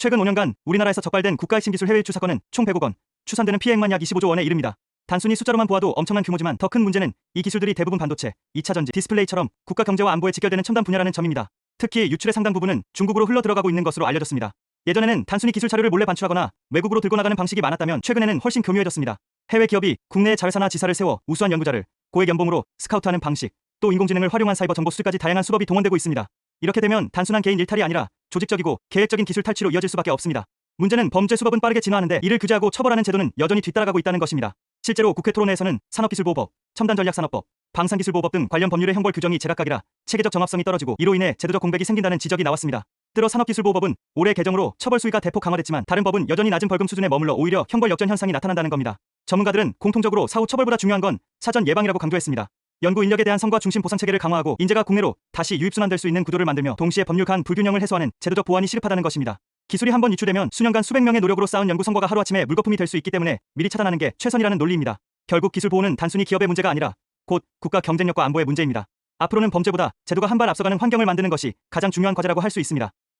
최근 5년간 우리나라에서 적발된 국가 핵심 기술 해외 유출 사건은 총 100억 원, 추산되는 피해액만 약 25조 원에 이릅니다. 단순히 숫자로만 보아도 엄청난 규모지만 더 큰 문제는 이 기술들이 대부분 반도체, 2차 전지, 디스플레이처럼 국가 경제와 안보에 직결되는 첨단 분야라는 점입니다. 특히 유출의 상당 부분은 중국으로 흘러 들어가고 있는 것으로 알려졌습니다. 예전에는 단순히 기술 자료를 몰래 반출하거나 외국으로 들고 나가는 방식이 많았다면 최근에는 훨씬 교묘해졌습니다. 해외 기업이 국내에 자회사나 지사를 세워 우수한 연구자를 고액 연봉으로 스카우트하는 방식, 또 인공지능을 활용한 사이버 정보 수까지 다양한 수법이 동원되고 있습니다. 이렇게 되면 단순한 개인 일탈이 아니라 조직적이고 계획적인 기술 탈취로 이어질 수밖에 없습니다. 문제는 범죄 수법은 빠르게 진화하는데 이를 규제하고 처벌하는 제도는 여전히 뒤따라가고 있다는 것입니다. 실제로 국회 토론회에서는 산업기술보호법, 첨단전략산업법, 방산기술보호법 등 관련 법률의 형벌 규정이 제각각이라 체계적 정합성이 떨어지고 이로 인해 제도적 공백이 생긴다는 지적이 나왔습니다. 들어 산업기술보호법은 올해 개정으로 처벌 수위가 대폭 강화됐지만 다른 법은 여전히 낮은 벌금 수준에 머물러 오히려 형벌 역전 현상이 나타난다는 겁니다. 전문가들은 공통적으로 사후 처벌보다 중요한 건 사전 예방이라고 강조했습니다. 연구 인력에 대한 성과 중심 보상 체계를 강화하고 인재가 국내로 다시 유입 순환될 수 있는 구도를 만들며 동시에 법률 간 불균형을 해소하는 제도적 보완이 시급하다는 것입니다. 기술이 한번 유출되면 수년간 수백 명의 노력으로 쌓은 연구 성과가 하루아침에 물거품이 될 수 있기 때문에 미리 차단하는 게 최선이라는 논리입니다. 결국 기술 보호는 단순히 기업의 문제가 아니라 곧 국가 경쟁력과 안보의 문제입니다. 앞으로는 범죄보다 제도가 한 발 앞서가는 환경을 만드는 것이 가장 중요한 과제라고 할 수 있습니다.